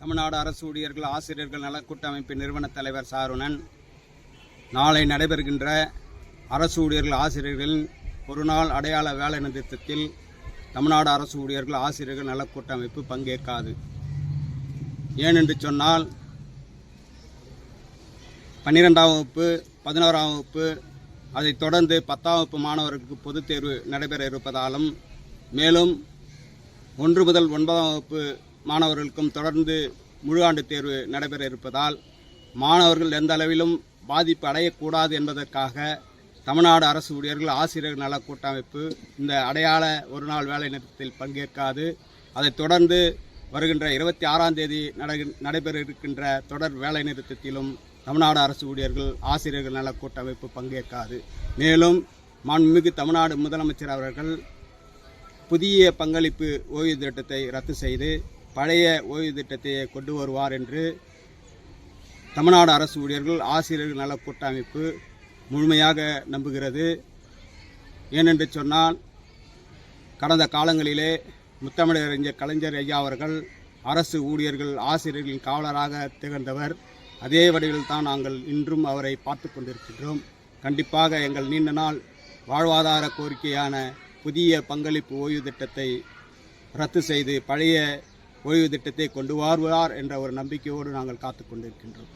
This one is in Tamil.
தமிழ்நாடு அரசு ஊழியர்கள் ஆசிரியர்கள் நல கூட்டமைப்பின் நிறுவன தலைவர் சாருணன். நாளை நடைபெறுகின்ற அரசு ஊழியர்கள் ஆசிரியர்களின் ஒரு நாள் அடையாள வேலை நிறுத்தத்தில் தமிழ்நாடு அரசு ஊழியர்கள் ஆசிரியர்கள் நல கூட்டமைப்பு பங்கேற்காது. ஏனென்று சொன்னால் பன்னிரெண்டாம் வகுப்பு பதினோராம் வகுப்பு அதைத் தொடர்ந்து பத்தாம் வகுப்பு மாணவர்களுக்கு பொதுத் தேர்வு நடைபெற இருப்பதாலும் மேலும் ஒன்று முதல் ஒன்பதாம் வகுப்பு மாணவர்களுக்கும் தொடர்ந்து முழு ஆண்டு தேர்வு நடைபெற இருப்பதால் மாணவர்கள் எந்த அளவிலும் பாதிப்பு அடையக்கூடாது என்பதற்காக தமிழ்நாடு அரசு ஊழியர்கள் ஆசிரியர் நல கூட்டமைப்பு இந்த அடையாள ஒரு நாள் வேலை நிறுத்தத்தில் பங்கேற்காது. அதைத் தொடர்ந்து வருகின்ற இருபத்தி ஆறாம் தேதி நடை- நடைபெற இருக்கின்ற தொடர் வேலை நிறுத்தத்திலும் தமிழ்நாடு அரசு ஊழியர்கள் ஆசிரியர்கள் நல கூட்டமைப்பு பங்கேற்காது. மேலும் மாண்புமிகு தமிழ்நாடு முதலமைச்சர் அவர்கள் புதிய பங்களிப்பு ஓய்வு திட்டத்தை ரத்து செய்து பழைய ஓய்வு திட்டத்தை கொண்டு வருவார் என்று தமிழ்நாடு அரசு ஊழியர்கள் ஆசிரியர்கள் நல கூட்டமைப்பு முழுமையாக நம்புகிறது. ஏனென்று சொன்னால் கடந்த காலங்களிலே முத்தமிழறிஞர் கலைஞர் ஐயா அவர்கள் அரசு ஊழியர்கள் ஆசிரியர்களின் காவலராக திகழ்ந்தவர். அதே வடிவில் தான் நாங்கள் இன்றும் அவரை பார்த்து கொண்டிருக்கின்றோம். கண்டிப்பாக எங்கள் நீண்ட நாள் வாழ்வாதார கோரிக்கையான புதிய பங்களிப்பு ஓய்வு திட்டத்தை ரத்து செய்து பழைய ஓய்வு திட்டத்தை கொண்டு வருவார் என்ற ஒரு நம்பிக்கையோடு நாங்கள் காத்து கொண்டிருக்கின்றோம்